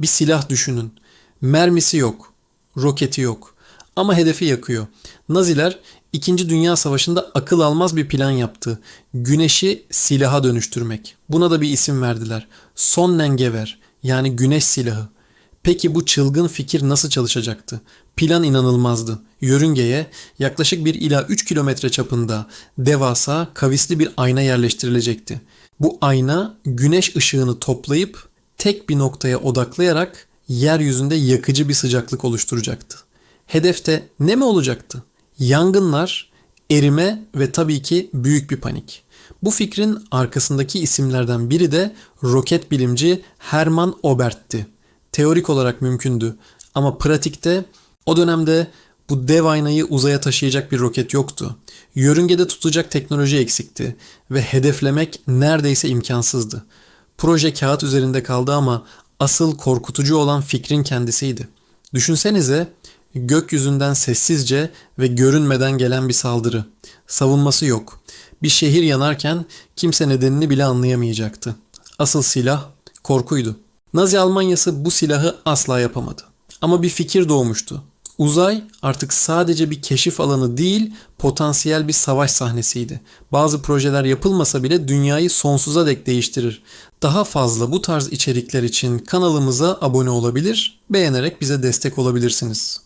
Bir silah düşünün. Mermisi yok, roketi yok ama hedefi yakıyor. Naziler 2. Dünya Savaşı'nda akıl almaz bir plan yaptı. Güneşi silaha dönüştürmek. Buna da bir isim verdiler. Sonnengewehr yani güneş silahı. Peki bu çılgın fikir nasıl çalışacaktı? Plan inanılmazdı. Yörüngeye yaklaşık 1 ila 3 kilometre çapında devasa kavisli bir ayna yerleştirilecekti. Bu ayna güneş ışığını toplayıp tek bir noktaya odaklayarak yeryüzünde yakıcı bir sıcaklık oluşturacaktı. Hedefte ne mi olacaktı? Yangınlar, erime ve tabii ki büyük bir panik. Bu fikrin arkasındaki isimlerden biri de roket bilimci Hermann Oberth'ti. Teorik olarak mümkündü ama pratikte o dönemde bu dev aynayı uzaya taşıyacak bir roket yoktu. Yörüngede tutacak teknoloji eksikti ve hedeflemek neredeyse imkansızdı. Proje kağıt üzerinde kaldı ama asıl korkutucu olan fikrin kendisiydi. Düşünsenize gökyüzünden sessizce ve görünmeden gelen bir saldırı. Savunması yok. Bir şehir yanarken kimse nedenini bile anlayamayacaktı. Asıl silah korkuydu. Nazi Almanyası bu silahı asla yapamadı. Ama bir fikir doğmuştu. Uzay artık sadece bir keşif alanı değil, potansiyel bir savaş sahnesiydi. Bazı projeler yapılmasa bile dünyayı sonsuza dek değiştirir. Daha fazla bu tarz içerikler için kanalımıza abone olabilir, beğenerek bize destek olabilirsiniz.